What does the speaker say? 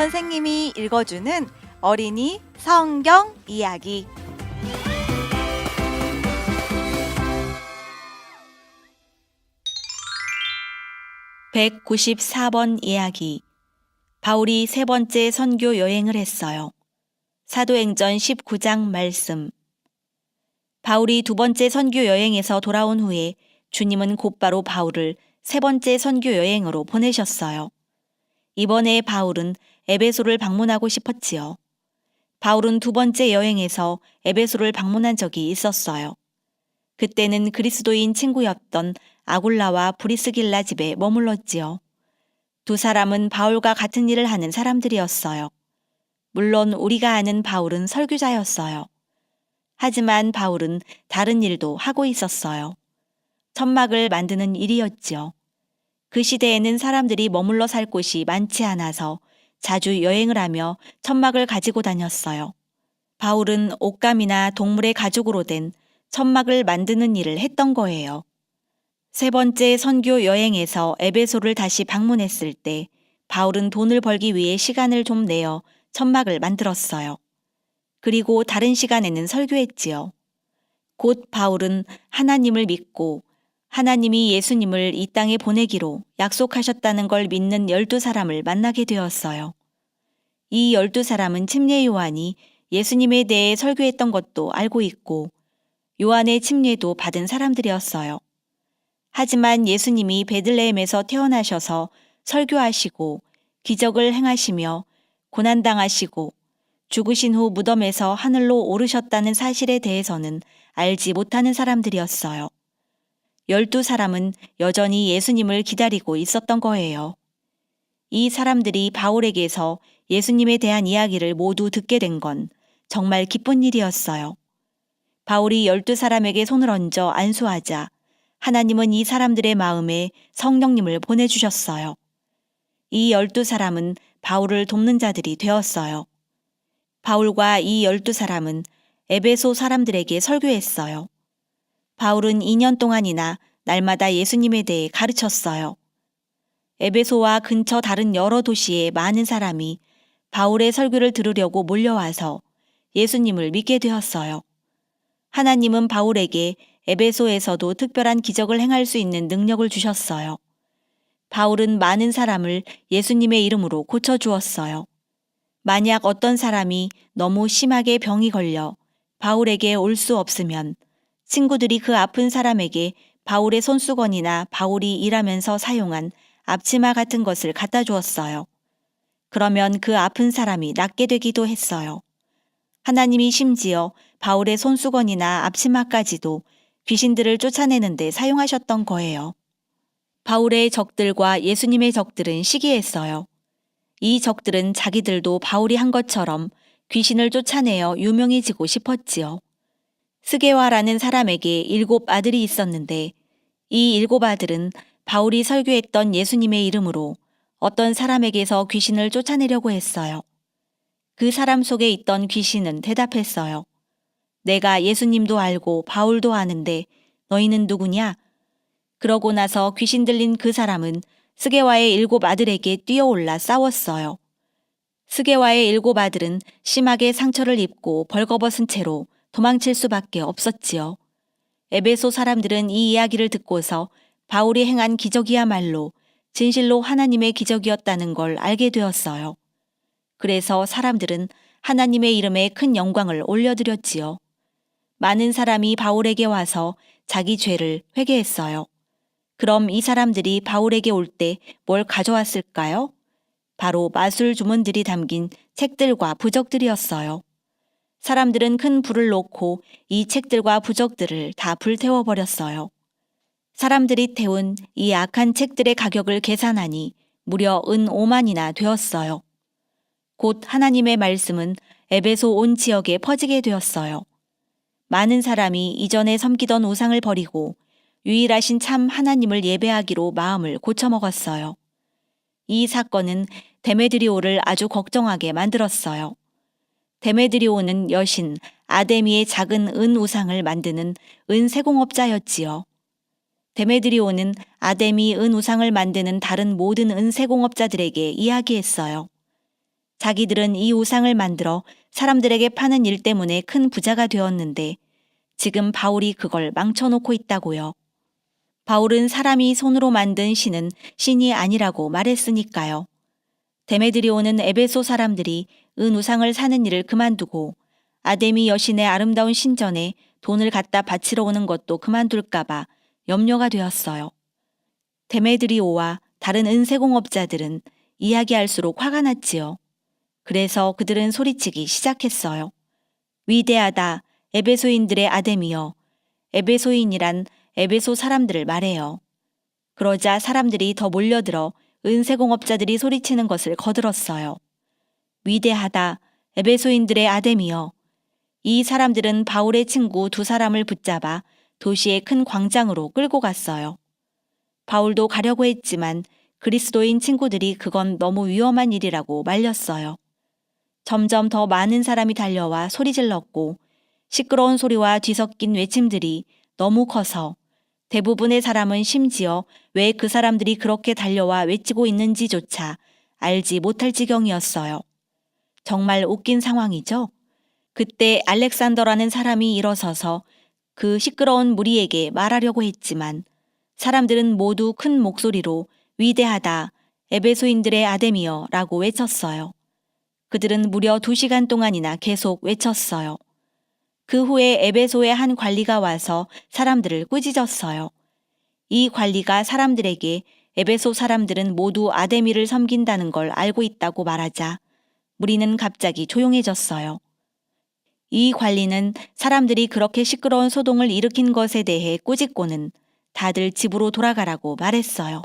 선생님이 읽어주는 어린이 성경 이야기. (194번) 이야기 바울이 세 번째 선교 여행을 했어요. 사도행전 19장 말씀 바울이 두 번째 선교 여행에서 돌아온 후에 주님은 곧바로 바울을 세 번째 선교 여행으로 보내셨어요. 이번에 바울은 에베소를 방문하고 싶었지요. 바울은 두 번째 여행에서 에베소를 방문한 적이 있었어요. 그때는 그리스도인 친구였던 아굴라와 브리스길라 집에 머물렀지요. 두 사람은 바울과 같은 일을 하는 사람들이었어요. 물론 우리가 아는 바울은 설교자였어요. 하지만 바울은 다른 일도 하고 있었어요. 천막을 만드는 일이었지요. 그 시대에는 사람들이 머물러 살 곳이 많지 않아서 자주 여행을 하며 천막을 가지고 다녔어요. 바울은 옷감이나 동물의 가죽으로 된 천막을 만드는 일을 했던 거예요. 세 번째 선교 여행에서 에베소를 다시 방문했을 때 바울은 돈을 벌기 위해 시간을 좀 내어 천막을 만들었어요. 그리고 다른 시간에는 설교했지요. 곧 바울은 하나님을 믿고 하나님이 예수님을 이 땅에 보내기로 약속하셨다는 걸 믿는 열두 사람을 만나게 되었어요. 이 열두 사람은 침례 요한이 예수님에 대해 설교했던 것도 알고 있고 요한의 침례도 받은 사람들이었어요. 하지만 예수님이 베들레헴에서 태어나셔서 설교하시고 기적을 행하시며 고난당하시고 죽으신 후 무덤에서 하늘로 오르셨다는 사실에 대해서는 알지 못하는 사람들이었어요. 열두 사람은 여전히 예수님을 기다리고 있었던 거예요. 이 사람들이 바울에게서 예수님에 대한 이야기를 모두 듣게 된 건 정말 기쁜 일이었어요. 바울이 열두 사람에게 손을 얹어 안수하자 하나님은 이 사람들의 마음에 성령님을 보내주셨어요. 이 열두 사람은 바울을 돕는 자들이 되었어요. 바울과 이 열두 사람은 에베소 사람들에게 설교했어요. 바울은 2년 동안이나 날마다 예수님에 대해 가르쳤어요. 에베소와 근처 다른 여러 도시에 많은 사람이 바울의 설교를 들으려고 몰려와서 예수님을 믿게 되었어요. 하나님은 바울에게 에베소에서도 특별한 기적을 행할 수 있는 능력을 주셨어요. 바울은 많은 사람을 예수님의 이름으로 고쳐주었어요. 만약 어떤 사람이 너무 심하게 병이 걸려 바울에게 올 수 없으면 친구들이 그 아픈 사람에게 바울의 손수건이나 바울이 일하면서 사용한 앞치마 같은 것을 갖다 주었어요. 그러면 그 아픈 사람이 낫게 되기도 했어요. 하나님이 심지어 바울의 손수건이나 앞치마까지도 귀신들을 쫓아내는데 사용하셨던 거예요. 바울의 적들과 예수님의 적들은 시기했어요. 이 적들은 자기들도 바울이 한 것처럼 귀신을 쫓아내어 유명해지고 싶었지요. 스게와라는 사람에게 일곱 아들이 있었는데 이 일곱 아들은 바울이 설교했던 예수님의 이름으로 어떤 사람에게서 귀신을 쫓아내려고 했어요. 그 사람 속에 있던 귀신은 대답했어요. 내가 예수님도 알고 바울도 아는데 너희는 누구냐? 그러고 나서 귀신 들린 그 사람은 스게와의 일곱 아들에게 뛰어올라 싸웠어요. 스게와의 일곱 아들은 심하게 상처를 입고 벌거벗은 채로 도망칠 수밖에 없었지요. 에베소 사람들은 이 이야기를 듣고서 바울이 행한 기적이야말로 진실로 하나님의 기적이었다는 걸 알게 되었어요. 그래서 사람들은 하나님의 이름에 큰 영광을 올려드렸지요. 많은 사람이 바울에게 와서 자기 죄를 회개했어요. 그럼 이 사람들이 바울에게 올 때 뭘 가져왔을까요? 바로 마술 주문들이 담긴 책들과 부적들이었어요. 사람들은 큰 불을 놓고 이 책들과 부적들을 다 불태워 버렸어요. 사람들이 태운 이 악한 책들의 가격을 계산하니 무려 은 5만이나 되었어요. 곧 하나님의 말씀은 에베소 온 지역에 퍼지게 되었어요. 많은 사람이 이전에 섬기던 우상을 버리고 유일하신 참 하나님을 예배하기로 마음을 고쳐먹었어요. 이 사건은 데메드리오를 아주 걱정하게 만들었어요. 데메드리오는 여신 아데미의 작은 은 우상을 만드는 은 세공업자였지요. 데메드리오는 아데미 은 우상을 만드는 다른 모든 은 세공업자들에게 이야기했어요. 자기들은 이 우상을 만들어 사람들에게 파는 일 때문에 큰 부자가 되었는데 지금 바울이 그걸 망쳐놓고 있다고요. 바울은 사람이 손으로 만든 신은 신이 아니라고 말했으니까요. 데메드리오는 에베소 사람들이 은 우상을 사는 일을 그만두고 아데미 여신의 아름다운 신전에 돈을 갖다 바치러 오는 것도 그만둘까봐 염려가 되었어요. 데메드리오와 다른 은세공업자들은 이야기할수록 화가 났지요. 그래서 그들은 소리치기 시작했어요. 위대하다, 에베소인들의 아데미여. 에베소인이란 에베소 사람들을 말해요. 그러자 사람들이 더 몰려들어 은세공업자들이 소리치는 것을 거들었어요. 위대하다, 에베소인들의 아데미여. 이 사람들은 바울의 친구 두 사람을 붙잡아 도시의 큰 광장으로 끌고 갔어요. 바울도 가려고 했지만 그리스도인 친구들이 그건 너무 위험한 일이라고 말렸어요. 점점 더 많은 사람이 달려와 소리 질렀고 시끄러운 소리와 뒤섞인 외침들이 너무 커서 대부분의 사람은 심지어 왜 그 사람들이 그렇게 달려와 외치고 있는지조차 알지 못할 지경이었어요. 정말 웃긴 상황이죠? 그때 알렉산더라는 사람이 일어서서 그 시끄러운 무리에게 말하려고 했지만 사람들은 모두 큰 목소리로 위대하다, 에베소인들의 아데미여 라고 외쳤어요. 그들은 무려 두 시간 동안이나 계속 외쳤어요. 그 후에 에베소의 한 관리가 와서 사람들을 꾸짖었어요. 이 관리가 사람들에게 에베소 사람들은 모두 아데미를 섬긴다는 걸 알고 있다고 말하자 무리는 갑자기 조용해졌어요. 이 관리는 사람들이 그렇게 시끄러운 소동을 일으킨 것에 대해 꾸짖고는 다들 집으로 돌아가라고 말했어요.